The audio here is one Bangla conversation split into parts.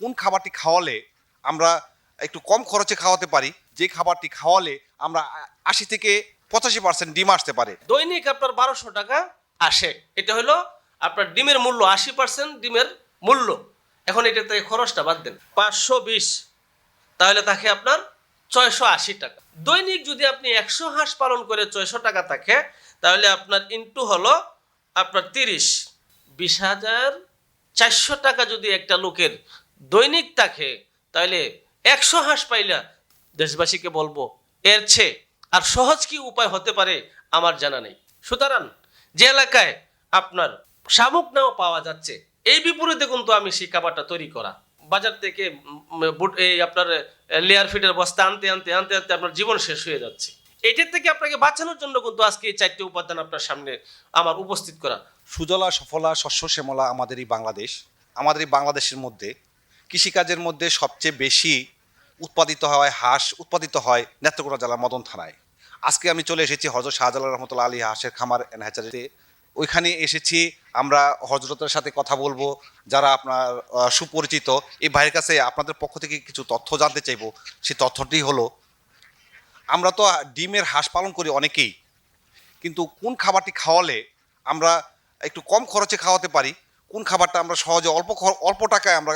কোন খাবারটি খাওয়ালে আমরা একটু কম খরচে খাওয়াতে পারি, যে খাবারটি খাওয়ালে আমরা আশি থেকে পঁচাশি পার্সেন্ট ডিম আসতে পারে। দৈনিক আপনার বারোশো টাকা আসে। এটা হলো আপনার ডিমের মূল্য, আশি পার্সেন্ট ডিমের মূল্য। এখন এটা থেকে খরচটা বাদ দেন। পাঁচশো বিশ, তাহলে তাকে আপনার ছয়শো আশি টাকা। দৈনিক যদি আপনি একশো হাঁস পালন করে ছয়শো টাকা থাকে, তাহলে আপনার ইন্টু হলো আপনার তিরিশ। বিশ হাজার চারশো টাকা যদি একটা লোকের দৈনিক তাকে তাহলে একশো হাঁস পাইলা দেশবাসীকে বলব, এর চেয়ে আর সহজ কি উপায় হতে পারে আমার জানা নেই। সুতরাং যে এলাকায় আপনার শামুক নাও পাওয়া যাচ্ছে, এই বিপরীতে কিন্তু আমি সেই খাবারটা তৈরি করা। বাজার থেকে এই আপনার লেয়ার ফিডের বস্তা আনতে আনতে আনতে আনতে আপনার জীবন শেষ হয়ে যাচ্ছে। এটার থেকে আপনাকে বাঁচানোর জন্য কিন্তু আজকে এই চারটি উপাদান আপনার সামনে আমার উপস্থিত করা। সুজলা, সফলা, শস্য, শ্যামলা আমাদের এই বাংলাদেশ। আমাদের এই বাংলাদেশের মধ্যে কৃষিকাজের মধ্যে সবচেয়ে বেশি উৎপাদিত হয় হাঁস, উৎপাদিত হয় নেত্রকোনা জেলার মদন থানায়। আজকে আমি চলে এসেছি হজরত শাহজালাল রহমতুল্লাহ আলী হাঁসের খামার হ্যাচারিতে ওইখানে এসেছি, আমরা হজরতের সাথে কথা বলব, যারা আপনার সুপরিচিত। এই ভাইয়ের কাছে আপনাদের পক্ষ থেকে কিছু তথ্য জানতে চাইব। সেই তথ্যটি হলো, আমরা তো ডিমের হাঁস পালন করি অনেকেই, কিন্তু কোন খাবারটি খাওয়ালে আমরা একটু কম খরচে খাওয়াতে পারি? কোন খাবারটা আমরা সহজে অল্প অল্প টাকায় আমরা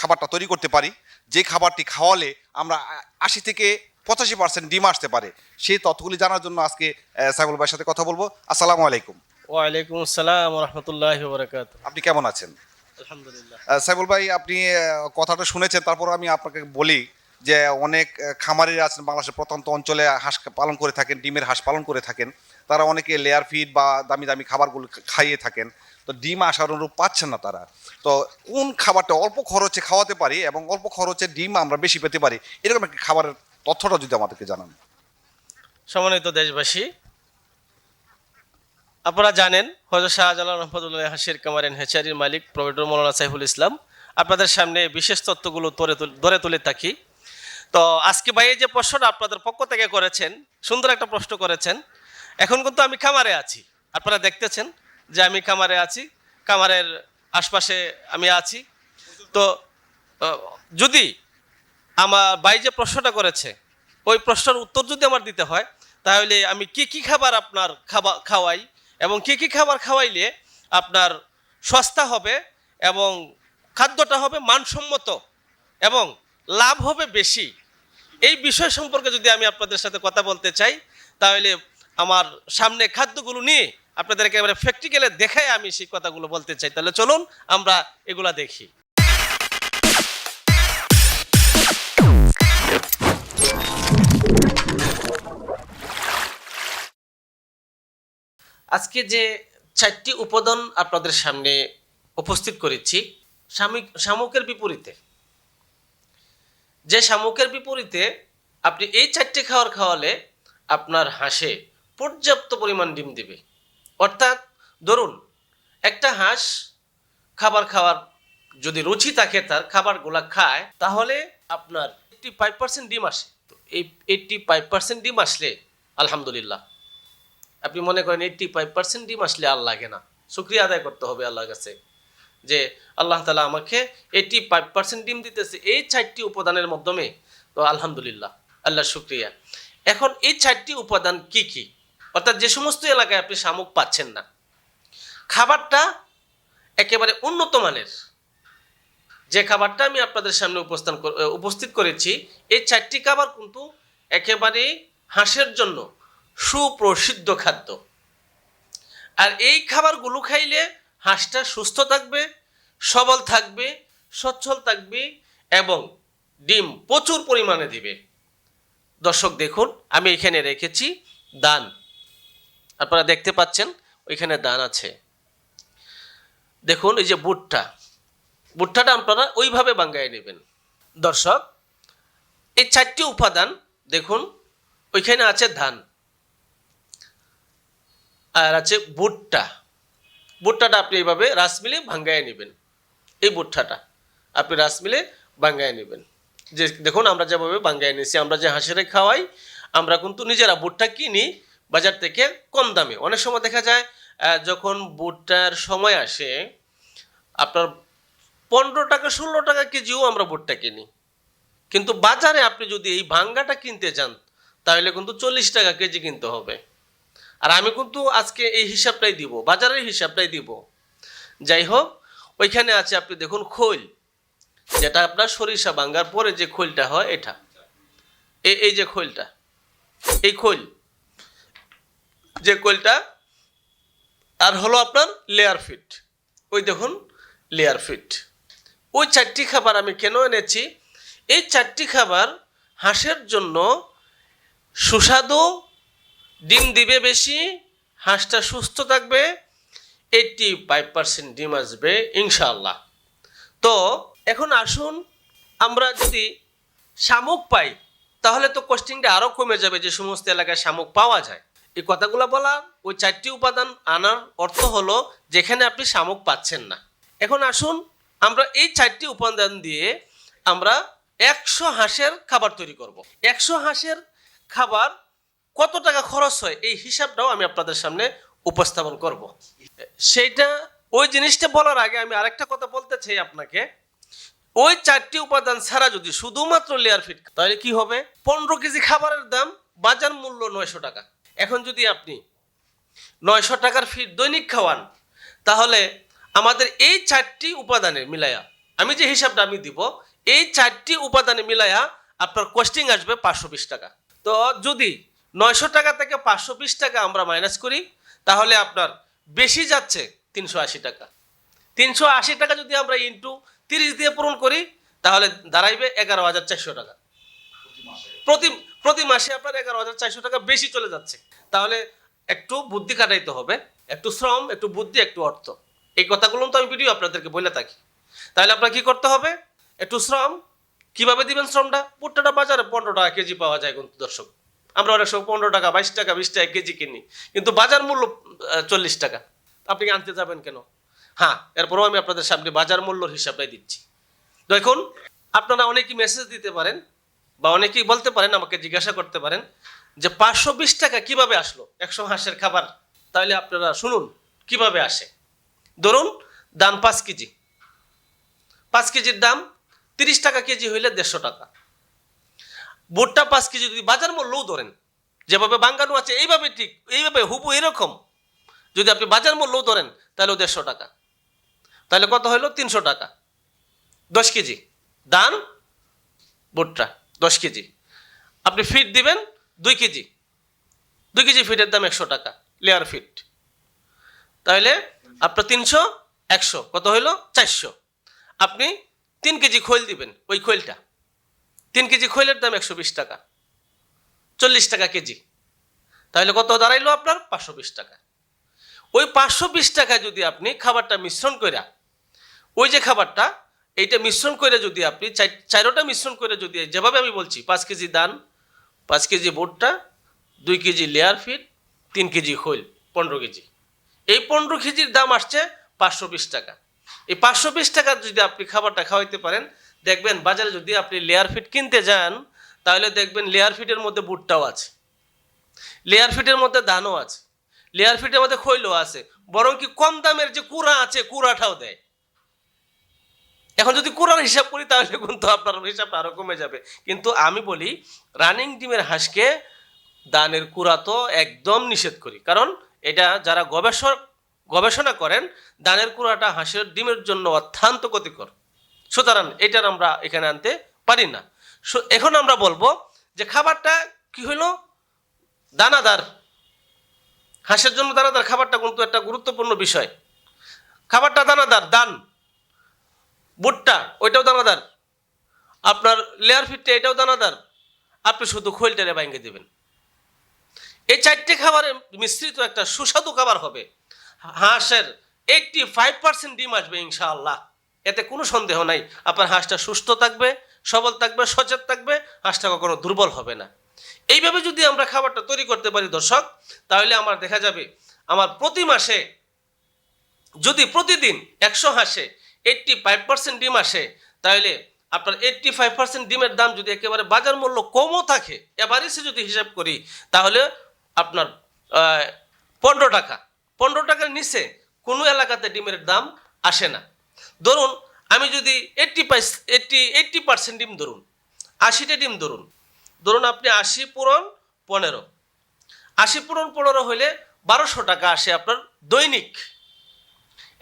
খাবারটা তৈরি করতে পারি যে খাবারটি খাওয়ালে আমরা আশি থেকে পঁচাশি পার্সেন্ট ডিম আসতে পারে। সেই তথ্যগুলি জানার জন্য আজকে আহ, সাইফুল ভাইয়ের সাথে কথা বলব। আসসালামু আলাইকুম। ওয়ালাইকুম আসসালাম রহমতুল্লাহ বরকাত আপনি কেমন আছেন? আলহামদুলিল্লাহ। আহ, সাইফুল ভাই আপনি কথাটা শুনেছেন তারপর আমি আপনাকে বলি যে অনেক খামারিরা আছেন বাংলাদেশের প্রত্যন্ত অঞ্চলে হাঁস পালন করে থাকেন ডিমের হাঁস পালন করে থাকেন। তারা অনেকে লেয়ার ফিড বা দামি দামি খাবারগুলো খাইয়ে থাকেন। তো ডিম আসার অনুরূপ পাচ্ছেন না তারা। তো কোন খাবারটা অল্প খরচে খাওয়াতে পারি এবং অল্প খরচে ডিম আমরা বেশি পেতে পারি, এরকম একটা খাবারের তথ্যটা যদি আমাদেরকে জানান। সমন্বিত দেশবাসী, আপনারা জানেন হজরত শাহজালাল রহমতুল্লাহ হাসির কামারেন হেচারির মালিক প্রফেসর মৌলানা সাইফুল ইসলাম, আপনাদের সামনে বিশেষ তত্ত্বগুলো ধরে ধরে তুলে থাকি। তো আজকে ভাই যে প্রশ্নটা আপনাদের পক্ষ থেকে করেছেন, সুন্দর একটা প্রশ্ন করেছেন, এখন কিন্তু আমি খামারে আছি। আপনারা দেখতেছেন যে আমি কামারে আছি কামারের আশপাশে আমি আছি। তো যদি আমার ভাই যে প্রশ্নটা করেছে, ওই প্রশ্নের উত্তর যদি আমার দিতে হয়, তাহলে আমি কি কি খাবার আপনার খাবার খাওয়াই এবং কি কি খাবার খাওয়াইলে আপনার সস্তা হবে এবং খাদ্যটা হবে মানসম্মত এবং লাভ হবে বেশি? এই বিষয় সম্পর্কে যদি আমি আপনাদের সাথে কথা বলতে চাই, তাহলে আমার সামনে খাদ্যগুলো নিয়ে আপনাদেরকে একেবারে প্র্যাকটিক্যালে দেখাই আমি সেই কথাগুলো বলতে চাই। তাহলে চলুন আমরা এগুলা দেখি। আজকে যে চারটি উপাদান আপনাদের সামনে উপস্থিত করেছি শামিক শামুকের বিপরীতে। যে শামুকের বিপরীতে আপনি এই চারটি খাওয়ার খাওয়ালে আপনার হাঁসে পর্যাপ্ত পরিমাণ ডিম দিবে। অর্থাৎ ধরুন, একটা হাঁস খাবার খাওয়ার যদি রুচি থাকে, তার খাবারগুলা খায়, তাহলে আপনার এইটটি ফাইভ পার্সেন্ট ডিম আসে। তো এই এইটটি ফাইভ পার্সেন্ট ডিম আসলে আলহামদুলিল্লাহ। আপনি মনে করেন এইটটি ফাইভ পার্সেন্ট ডিম আসলে আর লাগে না। শুক্রিয়া আদায় করতে হবে আল্লাহর কাছে যে আল্লাহ তালা আমাকে এইটটি ফাইভ পার্সেন্ট ডিম দিতেছে এই চারটি উপাদানের মাধ্যমে। তো আলহামদুলিল্লাহ আল্লাহ শুক্রিয়া। এখন এই চারটি উপাদান কি কি? অর্থাৎ যে সমস্ত এলাকায় আপনি শামুক পাচ্ছেন না, খাবারটা একেবারে উন্নত মানের। যে খাবারটা আমি আপনাদের সামনে উপস্থান উপস্থিত করেছি, এই চারটি খাবার কিন্তু একেবারে হাঁসের জন্য সুপ্রসিদ্ধ খাদ্য। আর এই খাবারগুলো খাইলে হাঁসটা সুস্থ থাকবে, সবল থাকবে, সচ্ছল থাকবে এবং ডিম প্রচুর পরিমাণে দিবে। দর্শক দেখুন, আমি এখানে রেখেছি দান। আপনারা দেখতে পাচ্ছেন ওইখানে দান আছে। দেখুন এই যে বুটটা। বুট্টাটা আপনারা ওইভাবে বাঙ্গায় নেবেন। দর্শক, এই চারটি উপাদান, দেখুন, ওইখানে আছে ধান আর আছে ভুট্টা ভুট্টাটা আপনি এইভাবে রাস মিলে ভাঙ্গায় নেবেন। এই ভুট্টাটা আপনি রাস মিলে ভাঙ্গায় নেবেন। যে দেখুন আমরা যেভাবে ভাঙ্গায় নিয়েছি, আমরা যে হাঁসেরে খাওয়াই, আমরা কিন্তু নিজেরা ভুট্টা কিনি বাজার থেকে কম দামে। অনেক সময় দেখা যায় যখন ভুট্টার সময় আসে, আপনার পনেরো টাকা, ষোলো টাকা কেজিও আমরা ভুট্টা কিনি। কিন্তু বাজারে আপনি যদি এই ভাঙ্গাটা কিনতে চান, তাহলে কিন্তু চল্লিশ টাকা কেজি কিনতে হবে। আর আমি কিন্তু আজকে এই হিসাবটাই দিব, বাজারের হিসাবটাই দিব। যাই হোক, ওইখানে আছে আপনি দেখুন খৈল, যেটা আপনার সরিষা ভাঙ্গার পরে যে খৈলটা হয়, এটা। এই যে খৈলটা, এই খৈল। যে খৈলটা আর হলো আপনার লেয়ার ফিট ওই দেখুন লেয়ার ফিট ওই চারটি খাবার আমি কেন এনেছি? এই চারটি খাবার হাঁসের জন্য সুস্বাদু, ডিম দিবে বেশি, হাঁসটা সুস্থ থাকবে এইটটি ফাইভ পার্সেন্ট ডিম আসবে, ইনশাআল্লাহ। তো এখন আসুন, আমরা যদি শামুক পাই, তাহলে তো কস্টিংটা আরও কমে যাবে, যে সমস্ত এলাকায় শামুক পাওয়া যায়। এই কথাগুলো বলা ওই চারটি উপাদান আনার অর্থ হলো যেখানে আপনি শামুক পাচ্ছেন না। এখন আসুন আমরা এই চারটি উপাদান দিয়ে আমরা একশো হাঁসের খাবার তৈরি করব। একশো হাঁসের খাবার কত টাকা খরচ হয় এই হিসাবটাও আমি আপনাদের সামনে উপস্থাপন করব। সেইটা ওই জিনিসটা বলার আগে আমি আরেকটা কথা বলতে চাই আপনাকে। ওই চারটি উপাদান ছাড়া যদি শুধুমাত্র লেয়ার ফিট তাহলে কি হবে? পনেরো কেজি খাবারের দাম বাজার মূল্য নয়শো টাকা। এখন যদি আপনি নয়শো টাকার ফিট দৈনিক খাওয়ান, তাহলে আমাদের এই চারটি উপাদানে মিলায়া আমি যে হিসাবটা আমি দিব, এই চারটি উপাদানে মিলায়া আপনার কস্টিং আসবে পাঁচশো বিশ টাকা। তো যদি নয়শো টাকা থেকে পাঁচশো বিশ টাকা আমরা মাইনাস করি, তাহলে আপনার বেশি যাচ্ছে তিনশো আশি টাকা। তিনশো আশি টাকা যদি আমরা ইন্টু তিরিশ দিয়ে পূরণ করি, তাহলে দাঁড়াইবে এগারো হাজার চারশো টাকা। প্রতি প্রতি মাসে আপনার এগারো হাজার চারশো টাকা বেশি চলে যাচ্ছে। তাহলে একটু বুদ্ধি কাটাইতে হবে, একটু শ্রম, একটু বুদ্ধি, একটু অর্থ। এই কথাগুলো তো আমি ভিডিও আপনাদেরকে বলে থাকি। তাহলে আপনার কি করতে হবে? একটু শ্রম। কীভাবে দিবেন শ্রমটা? ভুট্টাটা বাজারে পনেরো টাকা কেজি পাওয়া যায় কিন্তু দর্শক। আমরা অনেক সময় পনেরো টাকা, বাইশ টাকা, বিশ টাকা কেজি কিনি। কিন্তু বাজার মূল্য চল্লিশ টাকা। আপনি আনতে যাবেন কেন? হ্যাঁ এরপরেও আমি আপনাদের সামনে বাজার মূল্যর হিসাবটাই দিচ্ছি। দেখুন, আপনারা অনেকেই মেসেজ দিতে পারেন বা অনেকেই বলতে পারেন, আমাকে জিজ্ঞাসা করতে পারেন, যে পাঁচশো বিশ টাকা কীভাবে আসলো একশো হাঁসের খাবার? তাহলে আপনারা শুনুন, কীভাবে আসে? ধরুন, দাম পাঁচ কেজি। পাঁচ কেজির দাম তিরিশ টাকা কেজি হইলে দেড়শো টাকা। ভুট্টা পাঁচ কেজি যদি বাজার মূল্যও ধরেন, যেভাবে বাঙ্গানো আছে এইভাবে ঠিক, এইভাবে হুবু এরকম। যদি আপনি বাজার মূল্যও ধরেন, তাহলে দেড়শো টাকা। তাহলে কত হলো? তিনশো টাকা। দশ কেজি। দান ভুট্টা। দশ কেজি। আপনি ফিট দিবেন দুই কেজি। দুই কেজি ফিটের দাম একশো টাকা লেয়ার ফিট তাহলে আপনার তিনশো, একশো, কত হইল? চারশো। আপনি তিন কেজি খৈল দিবেন ওই খৈলটা। তিন কেজি খৈলের দাম একশো বিশ টাকা। চল্লিশ টাকা কেজি। তাহলে কত দাঁড়াইলো আপনার? পাঁচশো বিশ টাকা। ওই পাঁচশো বিশ টাকায় যদি আপনি খাবারটা মিশ্রণ করে ওই যে খাবারটা এইটা মিশ্রণ করে যদি আপনি চার- চারোটা মিশ্রণ করে যদি যেভাবে আমি বলছি, পাঁচ কেজি দান, পাঁচ কেজি ভুট্টা, দুই কেজি লেয়ার ফিট তিন কেজি খৈল, পনেরো কেজি। এই পনেরো কেজির দাম আসছে পাঁচশো বিশ টাকা। এই পাঁচশো বিশ টাকা যদি আপনি খাবারটা খাওয়াইতে পারেন, দেখবেন বাজারে যদি আপনি লেয়ার ফিট কিনতে যান, তাহলে দেখবেন লেয়ার ফিটের মধ্যে ভুট্টাও আছে। লেয়ার ফিটের মধ্যে ধানও আছে। লেয়ার ফিটের মধ্যে খৈলও আছে। বরং কি কম দামের যে কুড়া আছে, কুড়াটাও দেয়। এখন যদি কোরআন হিসাব করি, তাহলে কিন্তু আপনার হিসাবটা আরও কমে যাবে। কিন্তু আমি বলি রানিং ডিমের হাঁসকে দানের কুড়া তো একদম নিষেধ করি। কারণ এটা যারা গবেষক, গবেষণা করেন, দানের কুড়াটা হাঁসের ডিমের জন্য অত্যন্ত ক্ষতিকর। সুতরাং এটার আমরা এখানে আনতে পারি না। এখন আমরা বলব যে খাবারটা কি হইল দানাদার। হাঁসের জন্য দানাদার খাবারটা কিন্তু একটা গুরুত্বপূর্ণ বিষয়। খাবারটা দানাদার, দান। ভুট্টা, ওইটাও দানাদার। আপনার লেয়ার ফিটটা এটাও দানাদার। আপনি শুধু খোলটারে ভাঙে দেবেন। এই চারটে খাবারের মিশ্রিত একটা সুস্বাদু খাবার হবে। হাঁসের এইটটি ফাইভ পার্সেন্ট ডিম আসবে ইনশাআল্লাহ। এতে কোনো সন্দেহ নাই। আপনার হাঁসটা সুস্থ থাকবে, সবল থাকবে, সচেত থাকবে, হাঁসটা কখনো দুর্বল হবে না। এইভাবে যদি আমরা খাবারটা তৈরি করতে পারি দর্শক, তাহলে আমার দেখা যাবে, আমার প্রতি মাসে যদি প্রতিদিন একশো হাঁসে এইটটি ফাইভ পার্সেন্ট ডিম আসে, তাহলে আপনার এইটটি ফাইভ পার্সেন্ট ডিমের দাম যদি একেবারে বাজার মূল্য কমও থাকে এভারেজে যদি হিসাব করি, তাহলে আপনার পনেরো টাকা, পনেরো টাকার নিচে কোনো এলাকাতে ডিমের দাম আসে না। ধরুন, আমি যদি এইট্টি পাইস এইট্টি এইট্টি পার্সেন্ট ডিম ধরুন, আশিটা ডিম ধরুন ধরুন আপনি আশি পূরণ পনেরো, আশি পূরণ পনেরো হইলে বারোশো টাকা আসে আপনার দৈনিক।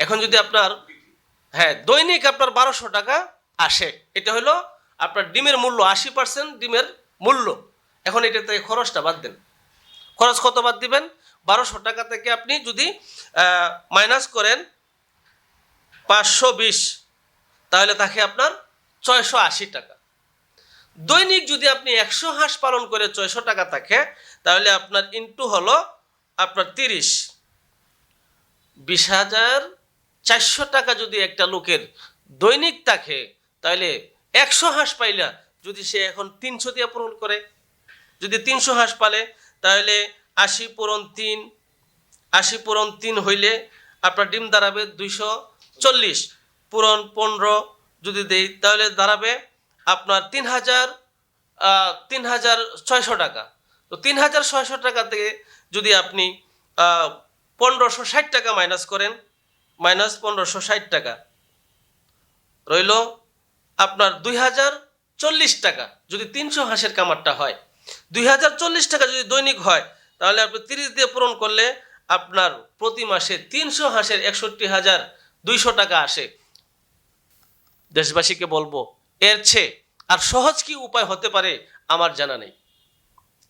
এখন যদি আপনার হ্যাঁ দৈনিক আপনার বারোশো টাকা আসে। এটা হলো আপনার ডিমের মূল্য, আশি পার্সেন্ট ডিমের মূল্য। এখন এটা থেকে খরচটা বাদ দেন। খরচ কত বাদ দিবেন? বারোশো টাকা থেকে আপনি যদি মাইনাস করেন পাঁচশো বিশ, তাহলে তাকে আপনার ছয়শো আশি টাকা। দৈনিক যদি আপনি একশো হাঁস পালন করে ছয়শো টাকা থাকে, তাহলে আপনার ইনটু হলো আপনার তিরিশ। বিশ হাজার চারশো টাকা যদি একটা লোকের দৈনিক থাকে, তাহলে একশো হাঁস পাইলা যদি সে এখন তিনশো দিয়ে পূরণ করে। যদি তিনশো হাঁস পালে, তাহলে আশি পূরণ তিন, আশি পূরণ তিন হইলে আপনার ডিম দাঁড়াবে দুইশো চল্লিশ, পূরণ পনেরো যদি দেই, তাহলে দাঁড়াবে আপনার তিন হাজার তিন হাজার ছয়শো টাকা। তো তিন হাজার ছয়শো টাকা থেকে যদি আপনি পনেরোশো ষাট টাকা মাইনাস করেন মাইনাস পনেরোশো ষাট টাকা। রইল আপনার দুই হাজার চল্লিশ টাকা, যদি তিনশো হাঁসের কামারটা হয়। দুই হাজার চল্লিশ টাকা যদি দৈনিক হয়, তাহলে আপনি তিরিশ দিয়ে পূরণ করলে আপনার প্রতি মাসে তিনশো হাঁসের একষট্টি হাজার দুইশো টাকা আসে। দেশবাসীকে বলব, এর চেয়ে আর সহজ কি উপায় হতে পারে আমার জানা নেই।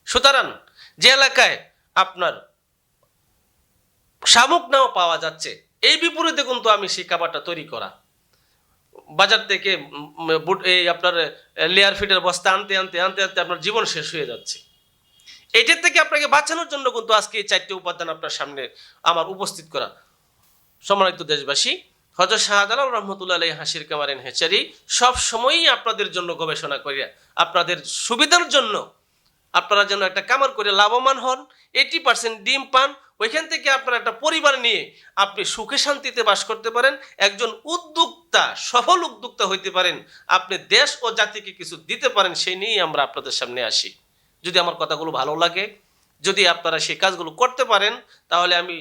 সুতরাং যে এলাকায় আপনার শামুক নাও পাওয়া যাচ্ছে এই বিপরীতে কিন্তু আমি সেই খাবারটা তৈরি করা। বাজার থেকে বুট এই আপনার লেয়ার ফিটের বস্তা আনতে আনতে আনতে আনতে আপনার জীবন শেষ হয়ে যাচ্ছে। এটার থেকে আপনাকে বাঁচানোর জন্য কিন্তু আজকে এই চারটি উপাদান আপনার সামনে আমার উপস্থিত করা। সম্মানিত দেশবাসী হজরত শাহজালাল রহমতুল্লাহ আলাই হাসির কামারেন হেচারি সব সময়ই আপনাদের জন্য গবেষণা করিয়া, আপনাদের সুবিধার জন্য আপনারা যেন একটা কামার করে লাভবান হন এইটি পার্সেন্ট ডিম পান ওইখান থেকে আপনারা একটা পরিবার নিয়ে আপনি সুখে শান্তিতে বাস করতে পারেন, একজন উদ্যোক্তা, সফল উদ্যোক্তা হইতে পারেন, আপনি দেশ ও জাতিকে কিছু দিতে পারেন, সেই নিয়েই আমরা আপনাদের সামনে আসি। যদি আমার কথাগুলো ভালো লাগে, যদি আপনারা সেই কাজগুলো করতে পারেন, তাহলে আমি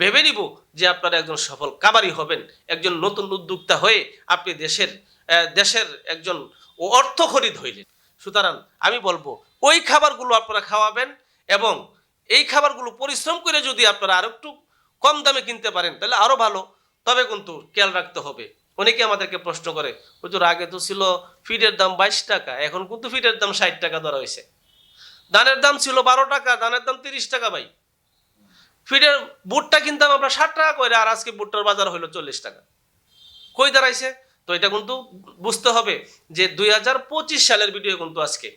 ভেবে নিব যে আপনারা একজন সফল কাবারি হবেন, একজন নতুন উদ্যোক্তা হয়ে আপনি দেশের দেশের একজন অর্থ খরিদ হইলেন। সুতরাং আমি বলব, ওই খাবারগুলো আপনারা খাওয়াবেন এবং এই খাবারগুলো পরিশ্রম করে যদি আপনারা আরও একটু কম দামে কিনতে পারেন, তাহলে আরও ভালো। তবে কিন্তু খেয়াল রাখতে হবে। অনেকে আমাদেরকে প্রশ্ন করে, হুজুর, আগে তো ছিল ফিডের দাম বাইশ টাকা, এখন কিন্তু ফিডের দাম ষাট টাকা ধরা হয়েছে। ধানের দাম ছিল বারো টাকা ধানের দাম তিরিশ টাকা ভাই। ফিডের বুটটা কিনতাম আমরা ষাট টাকা করে আর আজকে বুটটার বাজার হলো চল্লিশ টাকা। কই দাঁড়াইছে? তো এটা কিন্তু বুঝতে হবে যে দুই হাজার পঁচিশ সালের ভিডিও কিন্তু আজকে।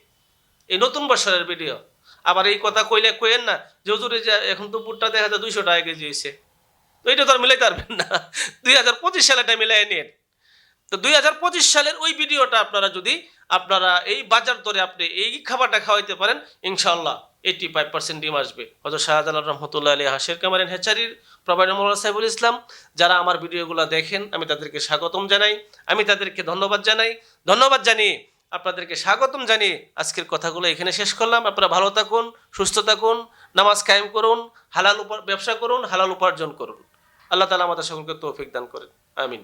এই নতুন বছরের ভিডিও। আবার এই কথা কইলে কইেন না, যে হুজুরে যে এখন তো বুটটা দেখা যায় দুইশো টাকা কেজি হয়েছে তো এটা তো আর মিলাইতে পারবেন না। দুই হাজার পঁচিশ সালেটা মিলাই নিন তো দুই হাজার পঁচিশ সালের ওই ভিডিওটা আপনারা যদি আপনারা এই বাজার দরে আপনি এই খাবারটা খাওয়াইতে পারেন ইনশাল্লাহ এইটি ফাইভ পার্সেন্ট ডিম আসবে। হয়তো শাহজালাল রহমতুল্লাহ আলী হাসির কামারেন হেচারির প্রবাইডার মোল্লা সাহেবুল ইসলাম, যারা আমার ভিডিওগুলো দেখেন, আমি তাদেরকে স্বাগতম জানাই। আমি তাদেরকে ধন্যবাদ জানাই। ধন্যবাদ জানিয়ে আপনাদেরকে স্বাগতম জানিয়ে আজকের কথাগুলো এখানে শেষ করলাম। আপনারা ভালো থাকুন, সুস্থ থাকুন, নামাজ কায়েম করুন, হালাল ব্যবসা করুন, হালাল উপার্জন করুন। আল্লাহ তালা আমাদের সকলকে তৌফিক দান করেন। আমিন।